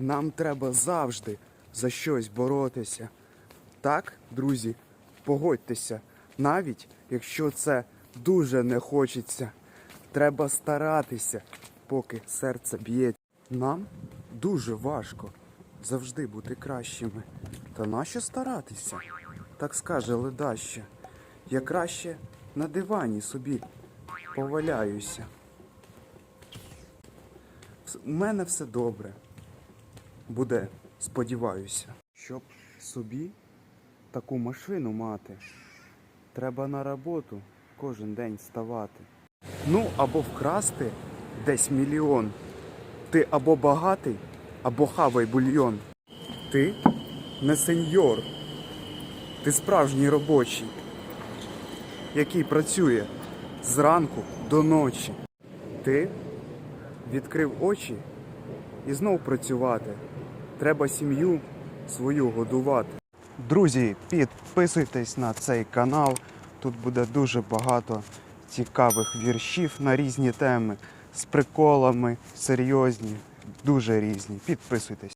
Нам треба завжди за щось боротися. Так, друзі, погодьтеся, навіть якщо це дуже не хочеться, треба старатися, поки серце б'є. Нам дуже важко завжди бути кращими. Та нащо старатися? Так скаже ледаще. Я краще на дивані собі поваляюся. У мене все добре. Буде, сподіваюся. Щоб собі таку машину мати, треба на роботу кожен день ставати. Ну, або вкрасти десь мільйон. Ти або багатий, або хавай бульйон. Ти не сеньор. Ти справжній робочий, який працює зранку до ночі. Ти відкрив очі і знов працювати. Треба сім'ю свою годувати. Друзі, підписуйтесь на цей канал. Тут буде дуже багато цікавих віршів на різні теми з приколами, серйозні, дуже різні. Підписуйтесь.